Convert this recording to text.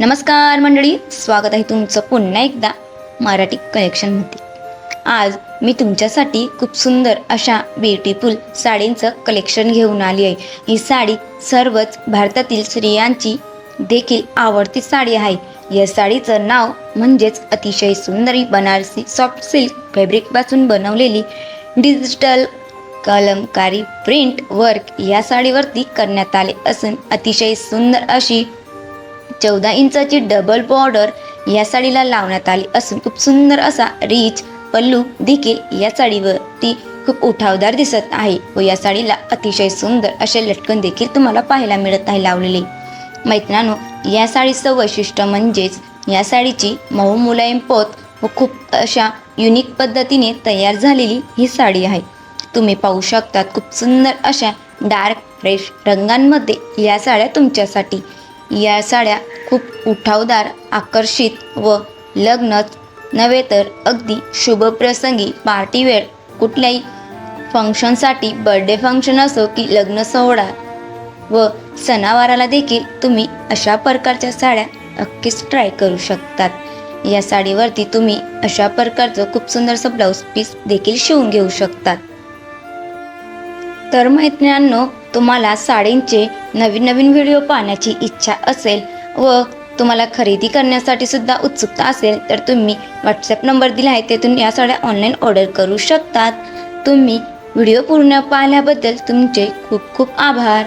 नमस्कार मंडळी स्वागत आहे तुमचं पुन्हा एकदा मराठी कलेक्शनमध्ये आज मी तुमच्यासाठी खूप सुंदर अशा ब्युटिफुल साडींचं कलेक्शन घेऊन आली आहे. ही साडी सर्वच भारतातील स्त्रियांची देखील आवडती साडी आहे. या साडीचं नाव म्हणजेच अतिशय सुंदरी बनारसी सॉफ्ट सिल्क फॅब्रिकपासून बनवलेली डिजिटल कलमकारी प्रिंट वर्क या साडीवरती करण्यात आले असून अतिशय सुंदर अशी चौदा इंचाची डबल बॉर्डर या साडीला लावण्यात आली असून खूप सुंदर असा रिच पल्लू देखील या साडीवरती खूप उठावदार दिसत आहे व या साडीला अतिशय सुंदर असे लटकन देखील तुम्हाला पाहायला मिळत आहे लावलेले. मैत्रांनो या साडीचं वैशिष्ट्य म्हणजेच या साडीची मऊ मुलायम पोत व खूप अशा युनिक पद्धतीने तयार झालेली ही साडी आहे. तुम्ही पाहू शकतात खूप सुंदर अशा डार्क फ्रेश रंगांमध्ये या साड्या तुमच्यासाठी. या साड्या खूप उठावदार आकर्षित व लग्नच नव्हे तर अगदी शुभप्रसंगी पार्टीवेअर कुठल्याही फंक्शनसाठी बर्थडे फंक्शन असो की लग्न सोहळा व सणावाराला देखील तुम्ही अशा प्रकारच्या साड्या नक्कीच ट्राय करू शकतात. या साडीवरती तुम्ही अशा प्रकारचं खूप सुंदरसं ब्लाऊज पीस देखील शिवून घेऊ शकतात. तर मैत्रिणांनो तुम्हाला साडींचे नवीन नवीन व्हिडिओ पाहण्याची इच्छा असेल व तुम्हाला खरेदी करण्यासाठी सुद्धा उत्सुकता असेल तर तुम्ही व्हॉट्सअप नंबर दिला आहे तेथून या साड्या ऑनलाईन ऑर्डर करू शकतात. तुम्ही व्हिडिओ पूर्ण पाहिल्याबद्दल तुमचे खूप खूप आभार.